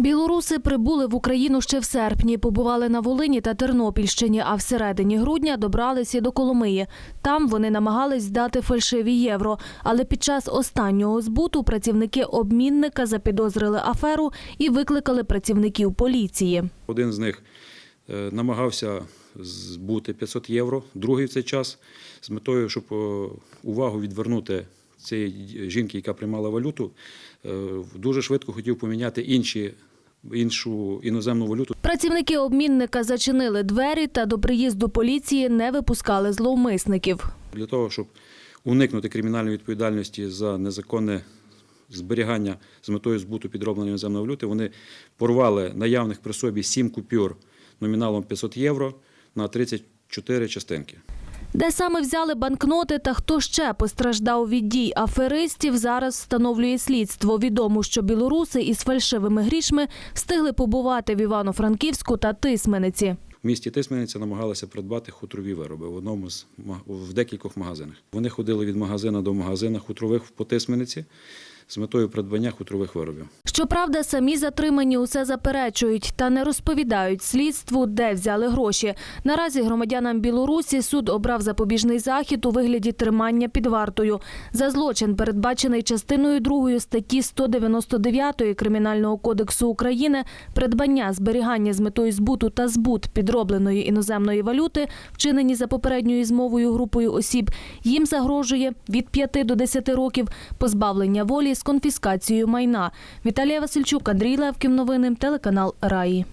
Білоруси прибули в Україну ще в серпні, побували на Волині та Тернопільщині, а в середині грудня добралися до Коломиї. Там вони намагались здати фальшиві євро. Але під час останнього збуту працівники обмінника запідозрили аферу і викликали працівників поліції. Один з них е, намагався збути 500 євро, другий в цей час з метою, щоб е, увагу відвернути цієї жінки, яка приймала валюту, е, дуже швидко хотів поміняти інші, іншу іноземну валюту. Працівники обмінника зачинили двері та до приїзду поліції не випускали зловмисників. Для того, щоб уникнути кримінальної відповідальності за незаконне зберігання з метою збуту підробленої іноземної валюти, вони порвали наявних при собі 7 купюр номіналом 500 євро на 34 частинки. Де саме взяли банкноти та хто ще постраждав від дій аферистів, зараз встановлює слідство. Відомо, що білоруси із фальшивими грішми встигли побувати в Івано-Франківську та Тисмениці. В місті Тисмениця намагалися придбати хутрові вироби в одному з в декількох магазинах. Вони ходили від магазина до магазина хутрових по Тисмениці з метою придбання хутрових виробів. Щоправда, самі затримані усе заперечують та не розповідають слідству, де взяли гроші. Наразі громадянам Білорусі суд обрав запобіжний захід у вигляді тримання під вартою. За злочин, передбачений частиною 2 статті 199 Кримінального кодексу України, придбання, зберігання з метою збуту та збут підробленої іноземної валюти, вчинені за попередньою змовою групою осіб, їм загрожує від 5 до 10 років позбавлення волі з конфіскацією майна. Віталія Васильчук, Андрій Левків. Новини телеканал Раї.